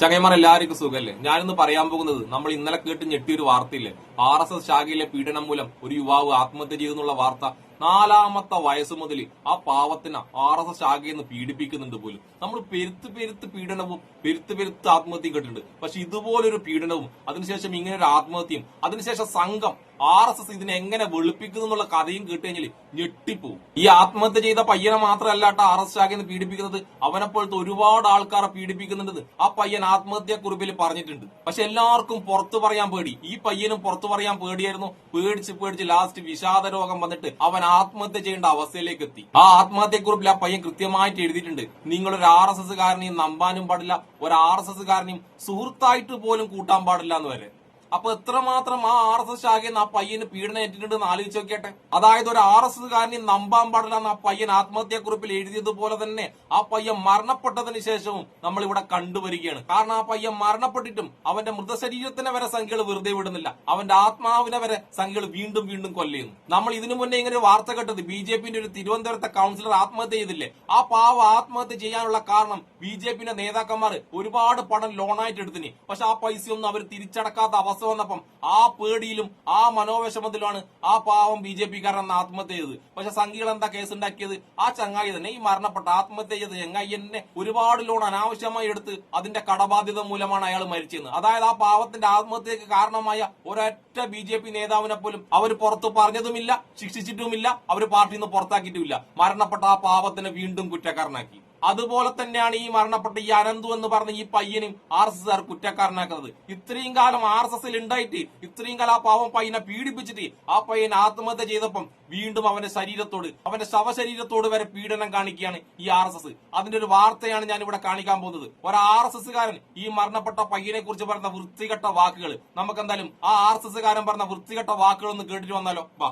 ചങ്ങന്മാർ എല്ലാവർക്കും സുഖല്ലേ? ഞാനിന്ന് പറയാൻ പോകുന്നത് നമ്മൾ ഇന്നലെ കേട്ട് ഞെട്ടിയൊരു വാർത്തയില്ലേ? ആർ എസ് എസ് ശാഖയിലെ പീഡനം മൂലം ഒരു യുവാവ് ആത്മഹത്യ ചെയ്തെന്നുള്ള വാർത്ത നാലാമത്തെ വയസ്സ് മുതൽ ആ പാവത്തിനെ ആർ എസ് എസ് ശാഖയിൽ നിന്ന് പീഡിപ്പിക്കുന്നുണ്ട് പോലും. നമ്മൾ പെരുത്ത് പെരുത്ത് പീഡനവും പെരുത്ത് പെരുത്ത് ആത്മഹത്യയും കേട്ടിട്ടുണ്ട്. പക്ഷെ ഇതുപോലൊരു പീഡനവും അതിനുശേഷം ഇങ്ങനെ ഒരു ആത്മഹത്യയും അതിനുശേഷം സംഘം ആർ എസ് എസ് ഇതിനെ എങ്ങനെ വെളുപ്പിക്കുന്നു എന്നുള്ള കഥയും കേട്ടുകഴിഞ്ഞാൽ ഞെട്ടിപ്പോവും. ഈ ആത്മഹത്യ ചെയ്ത പയ്യനെ മാത്രമല്ല ആർ എസ് നിന്ന് പീഡിപ്പിക്കുന്നത്. അവനെപ്പോലത്തെ ഒരുപാട് ആൾക്കാരെ പീഡിപ്പിക്കുന്നുണ്ട്. ആ പയ്യൻ ആത്മഹത്യാ കുറിപ്പിൽ പറഞ്ഞിട്ടുണ്ട്. പക്ഷെ എല്ലാവർക്കും പുറത്തു പറയാൻ പേടി. ഈ പയ്യനും പുറത്തു പറയാൻ പേടിയായിരുന്നു. പേടിച്ച് പേടിച്ച് ലാസ്റ്റ് വിഷാദ രോഗം വന്നിട്ട് അവൻ ആത്മഹത്യ ചെയ്യേണ്ട അവസ്ഥയിലേക്ക് എത്തി. ആ ആത്മഹത്യ കുറിപ്പിൽ ആ പയ്യൻ കൃത്യമായിട്ട് എഴുതിയിട്ടുണ്ട്. നിങ്ങളൊരു ആർ എസ് എസ് കാരനെയും നമ്പാനും പാടില്ല. ഒരു ആർ എസ് എസ് കാരനെയും സുഹൃത്തായിട്ട് പോലും കൂട്ടാൻ പാടില്ല എന്ന് വരെ. അപ്പൊ എത്രമാത്രം ആ ആർ എസ് എസ് ശാഖയിൽ നിന്ന് ആ പയ്യന് പീഡനം ഏറ്റിട്ടുണ്ട് ആലോചിച്ച് നോക്കിയട്ടെ? അതായത് ഒരു ആർ എസ് എസ് കാരനെ നമ്പാൻ പാടില്ല എന്ന് ആ പയ്യൻ ആത്മഹത്യാക്കുറിപ്പിൽ എഴുതിയതുപോലെ തന്നെ ആ പയ്യൻ മരണപ്പെട്ടതിന് ശേഷവും നമ്മൾ ഇവിടെ കണ്ടുവരികയാണ്. കാരണം ആ പയ്യൻ മരണപ്പെട്ടിട്ടും അവന്റെ മൃതശരീരത്തിനെ വരെ സംഖ്യകൾ വെറുതെ വിടുന്നില്ല. അവന്റെ ആത്മാവിനെ വരെ സംഖ്യകൾ വീണ്ടും വീണ്ടും കൊല്ലുന്നു നമ്മൾ ഇതിനു മുന്നേ ഇങ്ങനെ ഒരു വാർത്ത കേട്ടത് ബി ജെ പിന്റെ ഒരു തിരുവനന്തപുരത്തെ കൗൺസിലർ ആത്മഹത്യ ചെയ്തില്ലേ? ആ പാവ ആത്മഹത്യ ചെയ്യാനുള്ള കാരണം ബി ജെ പിന്റെ നേതാക്കന്മാർ ഒരുപാട് പണം ലോണായിട്ട് എടുത്തിന്. പക്ഷെ ആ പൈസയൊന്നും അവർ തിരിച്ചടക്കാത്ത അവസ്ഥ വന്നപ്പം ആ പേടിയിലും ആ മനോവിഷമത്തിലുമാണ് ആ പാവം ബി ജെ പിക്കാരൻ ആത്മഹത്യ ചെയ്തത് പക്ഷെ സംഘികൾ എന്താ കേസ് ഉണ്ടാക്കിയത്? ആ ചങ്ങായി തന്നെ ഈ മരണപ്പെട്ട ആത്മഹത്യ ചെയ്ത ചങ്ങായി തന്നെ ഒരുപാട് ലോൺ അനാവശ്യമായി എടുത്ത് അതിന്റെ കടബാധ്യത മൂലമാണ് അയാൾ മരിച്ചത് അതായത് ആ പാവത്തിന്റെ ആത്മഹത്യക്ക് കാരണമായ ഒരൊറ്റ ബി ജെ പി നേതാവിനെ പോലും അവർ പുറത്ത് പറഞ്ഞതുമില്ല ശിക്ഷിച്ചിട്ടുമില്ല അവർ പാർട്ടിയിൽ നിന്ന് പുറത്താക്കിയിട്ടുമില്ല. മരണപ്പെട്ട ആ പാവത്തിനെ വീണ്ടും കുറ്റക്കാരനാക്കി. അതുപോലെ തന്നെയാണ് ഈ മരണപ്പെട്ട ഈ അനന്തു എന്ന് പറഞ്ഞ ഈ പയ്യനും ആർ എസ് എസ് കുറ്റക്കാരനാക്കുന്നത്. ഇത്രയും കാലം ആർ എസ് എസിൽ ഉണ്ടായിട്ട് ഇത്രയും കാലം ആ പാവം പയ്യനെ പീഡിപ്പിച്ചിട്ട് ആ പയ്യൻ ആത്മഹത്യ ചെയ്തപ്പം വീണ്ടും അവന്റെ ശരീരത്തോട് അവന്റെ ശവശരീരത്തോട് വരെ പീഡനം കാണിക്കുകയാണ് ഈ ആർ എസ് എസ്. അതിന്റെ ഒരു വാർത്തയാണ് ഞാൻ ഇവിടെ കാണിക്കാൻ പോകുന്നത്. ഒരു ആർ എസ് എസ് കാരൻ ഈ മരണപ്പെട്ട പയ്യനെ കുറിച്ച് പറഞ്ഞ വൃത്തികെട്ട വാക്കുകൾ നമുക്ക് എന്തായാലും ആ ആർ എസ് എസ് കാരൻ പറഞ്ഞ വൃത്തികെട്ട വാക്കുകൾ ഒന്ന് കേട്ടിട്ട് വന്നാലോ? വാ.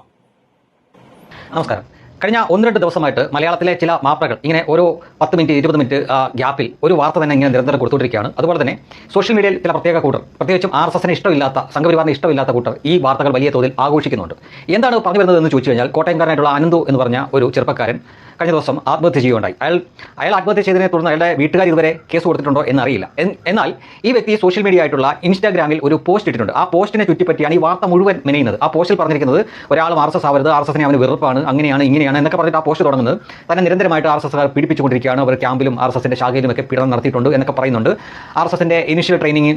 നമസ്കാരം. കഴിഞ്ഞ ഒന്ന് രണ്ട് ദിവസമായിട്ട് മലയാളത്തിലെ ചില മാപ്രകൾ ഇങ്ങനെ ഓരോ പത്ത് മിനിറ്റ് ഇരുപത് മിനിറ്റ് ഗ്യാപ്പിൽ ഒരു വാർത്ത തന്നെ ഇങ്ങനെ നിരന്തരം കൊടുത്തുകൊണ്ടിരിക്കുകയാണ്. അതുപോലെ തന്നെ സോഷ്യൽ മീഡിയയിൽ ചില പ്രത്യേക കൂട്ടർ പ്രത്യേകിച്ചും ആർ എസ് എസിന് ഇഷ്ടമില്ലാത്ത സംഘപരിവാറിന് ഇഷ്ടമില്ലാത്ത കൂട്ടർ ഈ വാർത്തകൾ വലിയ തോതിൽ ആഘോഷിക്കുന്നുണ്ട്. എന്താണ് പറഞ്ഞു വരുന്നത് എന്ന് ചോദിച്ചു കഴിഞ്ഞാൽ കോട്ടയംകാരനായിട്ടുള്ള അനന്തു എന്ന് പറഞ്ഞ ഒരു ചെറുപ്പക്കാരൻ കഴിഞ്ഞ ദിവസം ആത്മഹത്യ ചെയ്യുകയുണ്ടായി. അയാൾ അയാൾ ആത്മഹത്യ ചെയ്തതിനെ തുടർന്ന് അയാളുടെ വീട്ടുകാർ ഇതുവരെ കേസ് കൊടുത്തിട്ടുണ്ടോ എന്നറിയില്ല. എന്നാൽ ഈ വ്യക്തി സോഷ്യൽ മീഡിയ ആയിട്ടുള്ള ഇൻസ്റ്റാഗ്രാമിൽ ഒരു പോസ്റ്റ് ഇട്ടിട്ടുണ്ട്. ആ പോസ്റ്റിനെ ചുറ്റിപ്പറ്റിയാണ് ഈ വാർത്ത മുഴുവൻ മെനയുന്നത്. ആ പോസ്റ്റിൽ പറഞ്ഞിരിക്കുന്നത് ഒരാൾ ആർ എസ് എസ് ആവരുത് ആർ എസ് എസിനെ അവന് വെറുപ്പാണ് അങ്ങനെയാണ് ഇങ്ങനെയാണ് എന്നൊക്കെ പറഞ്ഞിട്ട് ആ പോസ്റ്റ് തുടങ്ങുന്നത്. തന്നെ നിരന്തരമായിട്ട് ആർ എസ് എസ് പീഡിപ്പിച്ചുകൊണ്ടിരിക്കുകയാണ്. അവർ ക്യാമ്പിലും ആർ എസ് എസിന്റെ ശാഖയിലും ഒക്കെ പീഡനം നടത്തിയിട്ടുണ്ട് എന്നൊക്കെ പറയുന്നുണ്ട്. ആർ എസ് എസിന്റെ ഇനിഷ്യൽ ട്രെയിനിങ്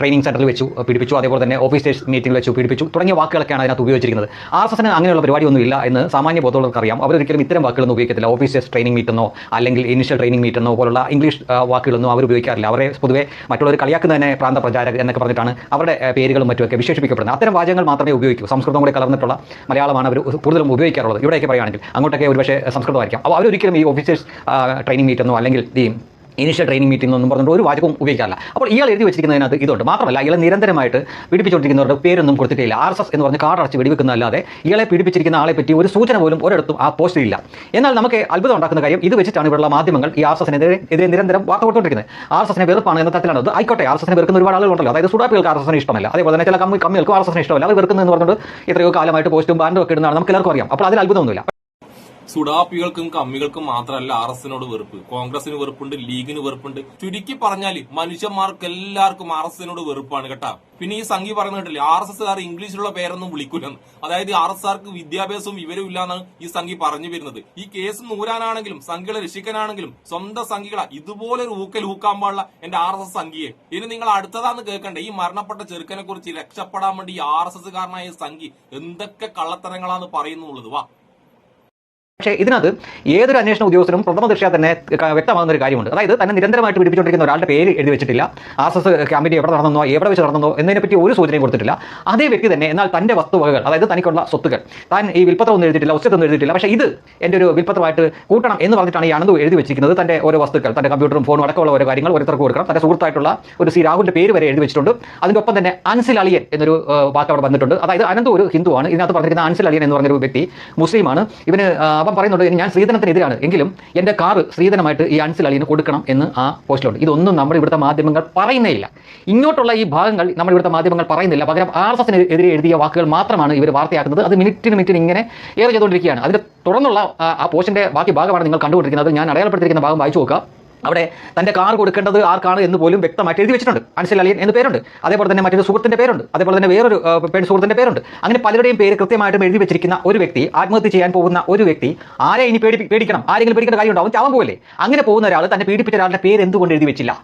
ട്രെയിനിങ് സെന്ററിൽ വെച്ചു പീഡിപ്പിച്ചു. അതേപോലെ തന്നെ ഓഫീസ് മീറ്റിംഗിൽ വെച്ചു പീഡിപ്പിച്ചു. തുടങ്ങിയ വാക്കുകളൊക്കെയാണ് അതിനകത്ത് ഉപയോഗിച്ചിരിക്കുന്നത്. ആർ എസ് എസിന് അങ്ങനെയുള്ള പരിപാടിയൊന്നുമില്ല എന്ന് സാമാന്യ ബോധമുള്ളവർക്കറിയാം. അവരൊരിക്കലും ഇത്തരം വാക്കുകളൊന്നും ഉപയോഗിക്കത്തില്ല. ഓഫീസേഴ്സ് ട്രെയിനിങ് മീറ്റെന്നോ അല്ലെങ്കിൽ ഇനിഷ്യൽ ട്രെയിനിങ് മീറ്റെന്നോ പോലുള്ള ഇംഗ്ലീഷ് വാക്കുകളൊന്നും അവർ ഉപയോഗിക്കാറില്ല. അവരെ പൊതുവേ മറ്റുള്ളവർ കളിയാക്കുന്ന തന്നെ പ്രാന്ത പ്രചാരകർ എന്നൊക്കെ പറഞ്ഞിട്ടാണ് അവരുടെ പേരുകളും മറ്റുമൊക്കെ വിശേഷിപ്പിക്കപ്പെടുന്നത്. അത്തരം വാചകങ്ങൾ മാത്രമേ ഉപയോഗിക്കൂ. സംസ്കൃതം കൂടെ കലർന്നിട്ടുള്ള മലയാളമാണ് അവർ കൂടുതലും ഉപയോഗിക്കാറുള്ളത്. ഇവിടെയൊക്കെ പറയുകയാണെങ്കിൽ അങ്ങോട്ടൊക്കെ ഒരുപക്ഷെ സംസ്കൃതമായിരിക്കാം. അപ്പോൾ അവരൊരിക്കലും ഈ ഓഫീസേഴ്സ് ട്രെയിനിങ് മീറ്റെന്നോ അല്ലെങ്കിൽ ഈ ഇനിഷ്യൽ ട്രെയിനിങ് മീറ്റിംഗ് എന്നൊന്നും പറഞ്ഞിട്ട് ഒരു വാചകവും ഉപയോഗിക്കാറില്ല. അപ്പോൾ ഇയാൾ എഴുതി വെച്ചിരിക്കുന്നതിനകത്ത് ഇതുണ്ട്. മാത്രമല്ല ഇയാളെ നിരന്തരമായിട്ട് പീഡിപ്പിച്ചുകൊണ്ടിരിക്കുന്നവരുടെ പേരൊന്നും കൊടുത്തിട്ടില്ല. ആർ എസ് എസ് എന്ന് പറഞ്ഞ് കാർഡടച്ച് വെടിവെക്കുന്നതല്ലാതെ ഇയാളെ പിടിപ്പിച്ചിരിക്കുന്ന ആളെ പറ്റി ഒരു സൂചന പോലും ഒരിടത്തും ആ പോസ്റ്റിൽ ഇല്ല. എന്നാൽ നമുക്ക് അത്ഭുതം ഉണ്ടാക്കുന്ന കാര്യം ഇത് വെച്ചിട്ടാണ് ഇവിടെയുള്ള മാധ്യമങ്ങൾ ഈ ആർ എസ് എതിരെ നിരന്തരം വാർത്ത കൊടുത്തുകൊണ്ടിരിക്കുന്നത് ആർ എസ് എസിനെ വെറുപ്പാണ് എന്ന തരത്തിലാണ്. അത് ആയിക്കോട്ടെ ആർ എസ് എസിനെ വെറുക്കുന്ന ഒരുപാട് ആളുകളുണ്ടല്ലോ അതായത് സുഡാപ്പികൾക്ക് ആർ എസ് എസിനെ ഇഷ്ടമല്ല. അതേപോലെ തന്നെ ചില കമ്മി കമ്മികൾക്കും ആർ എസ് എസിനെ ഇഷ്ടമല്ല. അവർ വെറുക്കുന്നതെന്ന് പറഞ്ഞുകൊണ്ട് എത്രയോ കാലമായിട്ട് പോസ്റ്റും ബാൻഡും ഒക്കെ ഇടുന്നതാണ് നമുക്ക് എല്ലാവർക്കും അറിയാം. അപ്പോൾ അതിൽ അത്ഭുതമൊന്നുമില്ല. സുഡാപ്പികൾക്കും കമ്മികൾക്കും മാത്രമല്ല ആർ എസിനോട് വെറുപ്പ്. കോൺഗ്രസിന് വെറുപ്പുണ്ട് ലീഗിന് വെറുപ്പുണ്ട്. ചുരുക്കി പറഞ്ഞാൽ മനുഷ്യന്മാർക്ക് എല്ലാവർക്കും ആർ എസിനോട് വെറുപ്പാണ് കേട്ടാ. പിന്നെ ഈ സംഘി പറയുന്ന കേട്ടില്ലേ? ആർ എസ് എസ്കാർ ഇംഗ്ലീഷിലുള്ള പേരൊന്നും വിളിക്കൂലെന്ന് അതായത് ആർ എസ് ആർക്ക് വിദ്യാഭ്യാസവും വിവരവും ഇല്ലാന്നാണ് ഈ സംഘി പറഞ്ഞു വരുന്നത്. ഈ കേസ് നൂരാനാണെങ്കിലും സംഘികളെ രക്ഷിക്കാനാണെങ്കിലും സ്വന്തം സംഘികളെ ഇതുപോലെ ഒരു ഊക്കൽ ഊക്കാൻ പാടില്ല എന്റെ ആർ എസ് എസ് സംഘിയെ ഇനി നിങ്ങൾ അടുത്തതാന്ന് കേൾക്കണ്ടേ? ഈ മരണപ്പെട്ട ചെറുക്കനെ കുറിച്ച് രക്ഷപ്പെടാൻ വേണ്ടി ആർ എസ് എസ്കാരനായ സംഘി എന്തൊക്കെ കള്ളത്തരങ്ങളാന്ന് പറയുന്നുള്ളത്? വാ. പക്ഷേ ഇതിനകത്ത് ഏതൊരു അന്വേഷണ ഉദ്യോഗസ്ഥനും പ്രഥമ ദൃഷ്ട്യാ തന്നെ വ്യക്തമാകുന്ന ഒരു കാര്യമുണ്ട്. അതായത് തന്നെ നിരന്തരമായിട്ട് പിടിപ്പിച്ചുകൊണ്ടിരിക്കുന്ന ഒരാളുടെ പേര് എഴുതി വെച്ചിട്ടില്ല. ആർ എസ് എസ് ക്യാമ്പിന്റെ എവിടെ നടന്നോ എവിടെ വെച്ച് നടന്നോ എന്നതിനെപ്പറ്റി ഒരു സൂചനയും കൊടുത്തിട്ടില്ല. അതേ വ്യക്തി തന്നെ എന്നാൽ തന്റെ വസ്തുവകകൾ അതായത് തനിക്കുള്ള സ്വത്തുക്കൾ താൻ ഈ വിൽപ്പത്രം ഒന്നും എഴുതിയിട്ടില്ല ഒന്നും എഴുതിയിട്ടില്ല. പക്ഷേ ഇത് എന്റെ ഒരു വിൽപ്പത്രമായിട്ട് കൂട്ടണം എന്ന് പറഞ്ഞിട്ടാണ് ഈ അനന്തു എഴുതി വെച്ചിരിക്കുന്നത്. തന്റെ ഓരോ വസ്തുക്കൾ തന്റെ കമ്പ്യൂട്ടറും ഫോണും അടക്കമുള്ള ഓരോ കാര്യങ്ങൾ ഓരോരുത്തർക്ക് കൊടുക്കണം. തന്റെ സുഹൃത്തായിട്ടുള്ള ഒരു സി രാഹുലിന്റെ പേര് വരെ എഴുതി വെച്ചിട്ടുണ്ട്. അതിനൊപ്പം തന്നെ അൻസിൽ അളിയൻ എന്നൊരു വാക്ക് അവിടെ വന്നിട്ടുണ്ട്. അതായത് അനന്തു ഒരു ഹിന്ദുവാണ്. ഇതിനകത്ത് പറഞ്ഞിരിക്കുന്ന അൻസിൽ അളിയൻ എന്ന് പറഞ്ഞൊരു വ്യക്തി മുസ്ലിമാണ്. ഇവന് അവൻ പറയുന്നുണ്ട് "ഇനി ഞാൻ ശ്രീധനത്തിനെതിരാണ് എങ്കിലും എന്റെ കാറ് ശ്രീധനമായിട്ട് ഈ അൻസിൽ അളിയന് കൊടുക്കണം എന്ന് ആ പോസ്റ്റിലുണ്ട്. ഇതൊന്നും നമ്മുടെ ഇവിടുത്തെ മാധ്യമങ്ങൾ പറയുന്നേ ഇല്ല. ഇങ്ങോട്ടുള്ള ഈ ഭാഗങ്ങൾ നമ്മുടെ ഇവിടുത്തെ മാധ്യമങ്ങൾ പറയുന്നില്ല പകരം ആർ എസ് എസിന് എതിരെ എഴുതിയ വാക്കുകൾ മാത്രമാണ് ഇവർ വാർത്തയാക്കുന്നത്. അത് മിനിറ്റിന് മിനിറ്റിന് ഇങ്ങനെ ഏറെ ചെയ്തുകൊണ്ടിരിക്കുകയാണ്. അതിന്റെ തുടർന്നുള്ള ആ, പോസ്റ്റിന്റെ ബാക്കി ഭാഗമാണ് നിങ്ങൾ കണ്ടുകൊണ്ടിരിക്കുന്നത്. ഞാൻ അടയാളപ്പെടുത്തിയിരിക്കുന്ന ഭാഗം വായിച്ചു നോക്കുക അവിടെ തന്റെ കാർ കൊടുക്കേണ്ടത് ആർക്കാണ് എന്ന് പോലും വ്യക്തമായിട്ട് എഴുതി വെച്ചിട്ടുണ്ട്. അൻസൽ അലിയൻ എന്ന് പേരുണ്ട്. അതേപോലെ തന്നെ മറ്റൊരു സുഹൃത്തിന്റെ പേരുണ്ട്. അതേപോലെ തന്നെ വേറൊരു പെൺ സുഹൃത്തിന്റെ പേരുണ്ട്. അങ്ങനെ പലരുടെയും പേര് കൃത്യമായിട്ടും എഴുതി വെച്ചിരിക്കുന്ന ഒരു വ്യക്തി ആത്മഹത്യ ചെയ്യാൻ പോകുന്ന ഒരു വ്യക്തി ആരെ ഇനി പേടി പേടിക്കണം? ആരെങ്കിലും പേടിക്കേണ്ട കാര്യമുണ്ടാവും ചാവാൻ പോകല്ലേ അങ്ങനെ പോകുന്ന ഒരാൾ തന്നെ പീഡിപ്പിച്ച ഒരാളുടെ പേര് എന്തുകൊണ്ട് എഴുതി വെച്ചില്ല?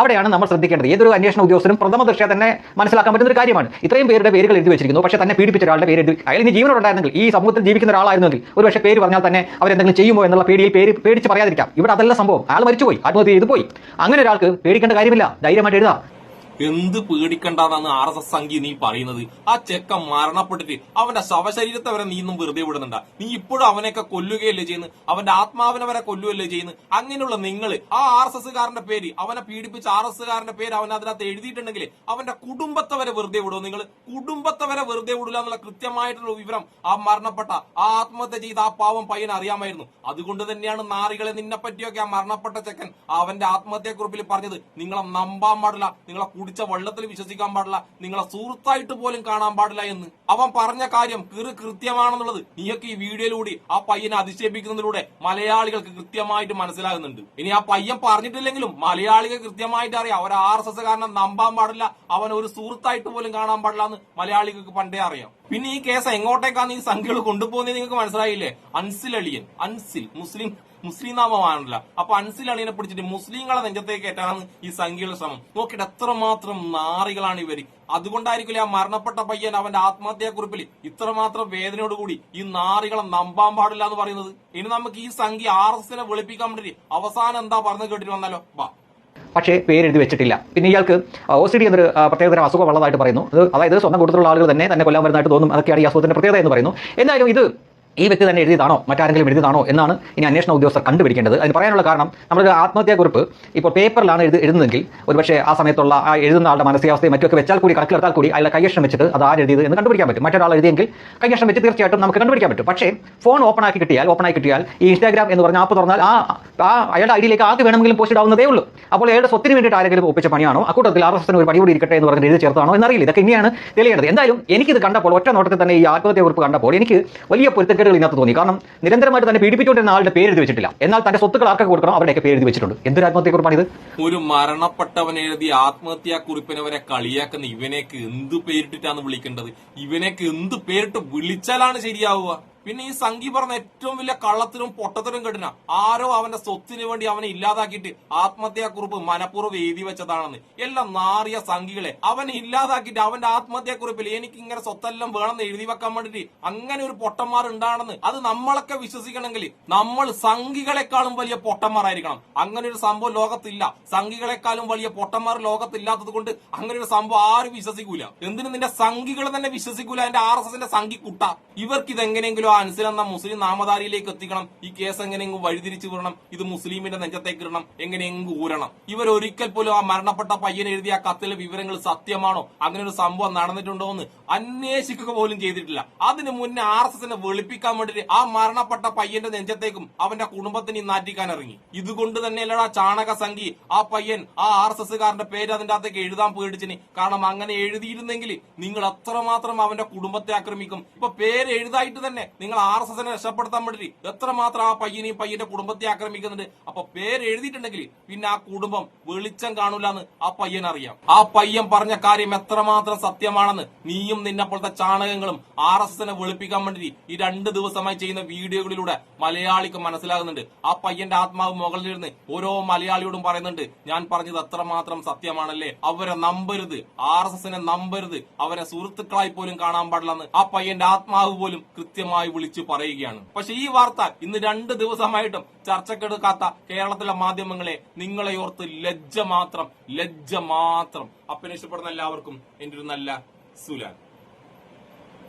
അവിടെയാണ് നമ്മൾ ശ്രദ്ധിക്കേണ്ടത്. ഏതൊരു അന്വേഷണ ഉദ്യോഗസ്ഥനും പ്രഥമ ദൃഷ്ട്യ തന്നെ മനസ്സിലാക്കാൻ പറ്റുന്ന ഒരു കാര്യമാണ്. ഇത്രയും പേരുടെ പേരുകൾ എഴുതി വെച്ചിരിക്കുന്നു. പക്ഷേ തന്നെ പീഡിപ്പിച്ച ഒരാളുടെ പേര് എഴുതി അയാൾ ഇനി ജീവനോടുണ്ടായിരുന്നെങ്കിൽ ഈ സമൂഹത്തിൽ ജീവിക്കുന്ന ഒരാളായിരുന്നെങ്കിൽ ഒരു പക്ഷേ പേര് പറഞ്ഞാൽ തന്നെ അവരെന്തെങ്കിലും ചെയ്യുമോ എന്നുള്ള പേടിയിൽ പേര് പേടിച്ച് പറയാതിരിക്കാം. ഇവിടെ അതല്ല സംഭവം. അയാൾ മരിച്ചുപോയി. ആത്മഹത്യ ചെയ്തു പോയി. അങ്ങനെ ഒരാൾക്ക് പേടിക്കേണ്ട കാര്യമില്ല. ധൈര്യമായിട്ട് എഴുതാം. എന്ത് പേടിക്കണ്ടെന്നാണ് ആർ എസ് എസ് അങ്കി നീ പറയുന്നത്? ആ ചെക്ക മരണപ്പെട്ടിട്ട് അവന്റെ ശവശരീരത്തെ വരെ നീ ഇന്നും വെറുതെ വിടുന്നുണ്ട. നീ ഇപ്പോഴും അവനെയൊക്കെ കൊല്ലുകയല്ലേ ചെയ്യുന്നത് അവന്റെ ആത്മാവിനെ വരെ കൊല്ലുകയല്ലേ ചെയ്യുന്നത് അങ്ങനെയുള്ള നിങ്ങൾ ആ ആർ എസ് എസ് കാരന്റെ പേര് അവനെ പീഡിപ്പിച്ച ആർ എസ് കാരന്റെ പേര് അവൻ അതിനകത്ത് എഴുതിയിട്ടുണ്ടെങ്കിൽ അവന്റെ കുടുംബത്തെ വരെ വെറുതെ വിടുമോ നിങ്ങൾ കുടുംബത്തെ വരെ വെറുതെ വിടില്ല എന്നുള്ള കൃത്യമായിട്ടുള്ള വിവരം ആ മരണപ്പെട്ട ആ ആത്മഹത്യ ചെയ്ത ആ പാവം പയ്യൻ അറിയാമായിരുന്നു. അതുകൊണ്ട് തന്നെയാണ് നാറികളെ നിന്നെ പറ്റിയൊക്കെ ആ മരണപ്പെട്ട ചെക്കൻ അവന്റെ ആത്മഹത്യക്കുറിപ്പിൽ പറഞ്ഞത്. നിങ്ങളെ നമ്പാൻ പാടില്ല. നിങ്ങളെ കുടിച്ച വെള്ളത്തിൽ വിശ്വസിക്കാൻ പാടില്ല. നിങ്ങളെ സുഹൃത്തായിട്ട് പോലും കാണാൻ പാടില്ല എന്ന്. അവൻ പറഞ്ഞ കാര്യം കീറ് കൃത്യമാണെന്നുള്ളത് നീയൊക്കെ ഈ വീഡിയോയിലൂടെ ആ പയ്യനെ അധിക്ഷേപിക്കുന്നതിലൂടെ മലയാളികൾക്ക് കൃത്യമായിട്ട് മനസ്സിലാകുന്നുണ്ട്. ഇനി ആ പയ്യൻ പറഞ്ഞിട്ടില്ലെങ്കിലും മലയാളികൾ കൃത്യമായിട്ട് അറിയാം. അവർ ആർ എസ് എസ് കാരണം നമ്പാൻ പാടില്ല. അവൻ ഒരു സുഹൃത്തായിട്ട് പോലും കാണാൻ പാടില്ല എന്ന് മലയാളികൾക്ക് പണ്ടേ അറിയാം. പിന്നെ ഈ കേസ് എങ്ങോട്ടേക്കാണ് ഈ സംഖ്യകൾ കൊണ്ടുപോകുന്നത് നിങ്ങൾക്ക് മനസ്സിലായില്ലേ? അൻസിൽ അളിയൻ അൻസിൽ മുസ്ലിം മുസ്ലിം നാമമാണല്ല. അപ്പൊ അൻസിൽ അളിയനെ പിടിച്ചിട്ട് മുസ്ലിങ്ങളെ നെഞ്ചത്തേക്ക് കയറ്റാനാണ് ഈ സംഖ്യയുടെ ശ്രമം. നോക്കിയിട്ട് എത്രമാത്രം നാറികളാണ് ഇവർ അതുകൊണ്ടായിരിക്കില്ല ആ മരണപ്പെട്ട പയ്യൻ അവന്റെ ആത്മഹത്യാക്കുറിപ്പിൽ ഇത്രമാത്രം വേദനയോടുകൂടി ഈ നാറികളെ നമ്പാൻ പാടില്ല എന്ന് പറയുന്നത്? ഇനി നമുക്ക് ഈ സംഖ്യ ആർ എസ് എസിനെ വെളുപ്പിക്കാൻ വേണ്ടി അവസാനം എന്താ പറഞ്ഞു കേട്ടിട്ട് വന്നാലോ? ബാ പക്ഷേ പേരെഴുതി വെച്ചിട്ടില്ല. പിന്നെ ഇയാൾക്ക് ഒ സി ഡി എന്നൊരു പ്രത്യേകതരം അസുഖം ഉള്ളതായിട്ട് പറയുന്നു. അതായത് സ്വന്തം കൂട്ടത്തിലുള്ള ആളുകൾ തന്നെ തന്നെ കൊല്ലാൻ വരുന്നതായിട്ട് തോന്നും. അതൊക്കെയാണ് ഈ അസുഖത്തിന്റെ പ്രത്യേകത എന്ന് പറയുന്നു. എന്തായാലും ഇത് ഈ വ്യക്തി തന്നെ എഴുതിയതാണോ? മറ്റാരെങ്കിലും എഴുതിയതാണോ? എന്നാണ് ഇനി അന്വേഷണ ഉദ്യോഗസ്ഥർ കണ്ടുപിടിക്കേണ്ടത്. അതിന് പറയാനുള്ള കാരണം നമ്മൾക്ക് ആത്മഹത്യാ കുറിപ്പ് ഇപ്പോൾ പേപ്പറിലാണ് എഴുതി എഴുതുന്നതെങ്കിൽ ഒരുപക്ഷെ ആ സമയത്തുള്ള ആ എഴുതുന്ന ആളുടെ മാനസികാവസ്ഥയും മറ്റൊക്കെ വെച്ചാൽ കൂടി കണക്കിലെടുത്താൽ കൂടി അയാളെ കൈയക്ഷം വെച്ചിട്ട് അത് ആരെഴുതിയത് എന്ന് കണ്ടുപിടിക്കാൻ പറ്റും. മറ്റൊരാൾ എഴുതിയെങ്കിൽ കൈയക്ഷം വെച്ച് തീർച്ചയായിട്ടും നമുക്ക് കണ്ടുപിടിക്കാൻ പറ്റും. പക്ഷേ ഫോൺ ഓപ്പൺ ആക്കി കിട്ടിയാൽ ഓപ്പൺ ആക്കി കിട്ടിയാൽ ഈ ഇൻസ്റ്റാഗ്രാം എന്ന് പറഞ്ഞ ആപ്പ് തുറന്നാൽ ആ ആ അയാളുടെ ഐഡിയിലേക്ക് ആർക്ക് വേണമെങ്കിലും പോസ്റ്റ് ഇടാവുന്നതേ ഉള്ളൂ. അപ്പോൾ അയാളുടെ സ്വത്തിന് വേണ്ടിയിട്ട് ആരെങ്കിലും ഒപ്പിച്ച പണിയാണോ? അക്കൂട്ടത്തിൽ ആർ എസ് ഒരു പണി കൂടി ഇരിക്കട്ടെ എന്ന് പറഞ്ഞ് എഴുതി ചേർത്താണോ എന്നറിയില്ല. ഇതൊക്കെ ഇനിയാണ് തെളിയേണ്ടത്. എന്തായാലും എനിക്കിത് കണ്ടപ്പോൾ ഒറ്റ നോട്ടത്തിൽ തന്നെ ഈ ആത്മഹത്യ കുറിപ്പ് കണ്ടപ്പോൾ എനിക്ക് വലിയ പൊരുത്തക്കേടുകൾ ഇതിനകത്ത് തോന്നി കാരണം നിരന്തരമായിട്ട് തന്നെ പീഡിപ്പിച്ചുകൊണ്ടിരുന്ന ആളുടെ പേര് എഴുതി വെച്ചിട്ടില്ല. എന്നാൽ തന്റെ സ്വത്തുക്കൾ ആർക്കൊക്കെ കൊടുക്കണം? അവരുടെയൊക്കെ പേര് എഴുതി വെച്ചിട്ടുണ്ട്. എന്തൊരു ഇത് ഒരു മരണപ്പെട്ടവൻ എഴുതിയ ആത്മഹത്യാ കുറിപ്പിനെ കളിയാക്കുന്ന ഇവനേക്ക് എന്ത് പേരിട്ടിട്ടാണ് വിളിക്കേണ്ടത്? ഇവനേക്ക് എന്ത് പേരിട്ട് വിളിച്ചാലാണ് ശരിയാവുക? പിന്നെ ഈ സംഘി പറഞ്ഞ ഏറ്റവും വലിയ കള്ളത്തിനും പൊട്ടത്തിനും കെട്ടിന ആരോ അവന്റെ സ്വത്തിന് വേണ്ടി അവനെ ഇല്ലാതാക്കിയിട്ട് ആത്മഹത്യാ കുറിപ്പ് മനഃപൂർവം എഴുതി വെച്ചതാണെന്ന്. എല്ലാം നാറിയ സംഘികളെ അവനെ ഇല്ലാതാക്കിയിട്ട് അവന്റെ ആത്മഹത്യാ കുറിപ്പിൽ എനിക്ക് ഇങ്ങനെ സ്വത്തെല്ലാം വേണമെന്ന് എഴുതി വെക്കാൻ വേണ്ടിട്ട് അങ്ങനെ ഒരു പൊട്ടന്മാർ ഉണ്ടാണെന്ന് അത് നമ്മളൊക്കെ വിശ്വസിക്കണമെങ്കിൽ നമ്മൾ സംഘികളെക്കാളും വലിയ പൊട്ടന്മാരായിരിക്കണം. അങ്ങനെ ഒരു സംഭവം ലോകത്തില്ല. സംഘികളെക്കാളും വലിയ പൊട്ടന്മാർ ലോകത്തില്ലാത്തത് കൊണ്ട് അങ്ങനെ ഒരു സംഭവം ആരും വിശ്വസിക്കൂല. എന്തിനു നിന്റെ സംഘികൾ തന്നെ വിശ്വസിക്കൂല. എന്റെ ആർ എസ് എസിന്റെ സംഘിക്കുട്ട. കുട്ട ഇവർക്ക് ഇതെങ്ങനെയെങ്കിലും ആ അൻസിൽ എന്ന മുസ്ലിം നാമധാരിയിലേക്ക് എത്തിക്കണം. ഈ കേസ് എങ്ങനെയെങ്കിലും വഴിതിരിച്ചു വിടണം ഇത് മുസ്ലിമിന്റെ നെഞ്ചത്തേക്ക് ഇടണം. എങ്ങനെയെങ്കിലും ഊരണം? ഇവർ ഒരിക്കൽ പോലും ആ മരണപ്പെട്ട പയ്യൻ എഴുതിയ ആ കത്തിലെ വിവരങ്ങൾ സത്യമാണോ? അങ്ങനെ ഒരു സംഭവം നടന്നിട്ടുണ്ടോ എന്ന് അന്വേഷിക്കുക പോലും ചെയ്തിട്ടില്ല. അതിന് മുന്നേ ആർ എസ് എസിനെ വെളുപ്പിക്കാൻ വേണ്ടിട്ട് ആ മരണപ്പെട്ട പയ്യന്റെ നെഞ്ചത്തേക്കും അവന്റെ കുടുംബത്തിന് നാറ്റിക്കാൻ ഇറങ്ങി. ഇതുകൊണ്ട് തന്നെയല്ലടാ ചാണക സംഖി ആ പയ്യൻ ആ ആർ എസ് എസ്സുകാരന്റെ പേര് അതിന്റെ അകത്തേക്ക് എഴുതാൻ പേടിച്ചിന്. കാരണം അങ്ങനെ എഴുതിയിരുന്നെങ്കിൽ നിങ്ങൾ അത്രമാത്രം അവന്റെ കുടുംബത്തെ ആക്രമിക്കും. ഇപ്പൊ പേര് എഴുതായിട്ട് തന്നെ നിങ്ങൾ ആർ എസ് എസിനെ രക്ഷപ്പെടുത്താൻ വേണ്ടിട്ട് എത്രമാത്രം ആ പയ്യനെയും പയ്യന്റെ കുടുംബത്തെ ആക്രമിക്കുന്നുണ്ട്? അപ്പൊ പേര് എഴുതിയിട്ടുണ്ടെങ്കിൽ പിന്നെ ആ കുടുംബം വെളിച്ചം കാണൂല എന്ന് ആ പയ്യൻ അറിയാം. ആ പയ്യൻ പറഞ്ഞ കാര്യം എത്രമാത്രം സത്യമാണെന്ന് നീയും നിന്നെ പോലത്തെ ചാണകങ്ങളും ആർ എസ് എസിനെ വെളുപ്പിക്കാൻ വേണ്ടി ഈ രണ്ട് ദിവസമായി ചെയ്യുന്ന വീഡിയോകളിലൂടെ മലയാളിക്ക് മനസ്സിലാകുന്നുണ്ട്. ആ പയ്യന്റെ ആത്മാവ് മുകളിലിരുന്ന് ഓരോ മലയാളിയോടും പറയുന്നുണ്ട് ഞാൻ പറഞ്ഞത് എത്രമാത്രം സത്യമാണല്ലേ? അവരെ നമ്പരുത്. ആർ എസ് എസിനെ നമ്പരുത്. അവരെ സുഹൃത്തുക്കളായി പോലും കാണാൻ പാടില്ലെന്ന്. ആ പയ്യന്റെ ആത്മാവ് പോലും കൃത്യമായി വിളിച്ചു പറയുകയാണ്. പക്ഷെ ഈ വാർത്ത ഇന്ന് രണ്ട് ദിവസമായിട്ടും ചർച്ചക്കെടുക്കാത്ത കേരളത്തിലെ മാധ്യമങ്ങളെ നിങ്ങളെ ഓർത്ത് ലജ്ജ മാത്രം ലജ്ജ മാത്രം. അപ്പനിഷ്ടപ്പെടുന്ന എല്ലാവർക്കും എന്റെ ഒരു നല്ല സുലാൻ.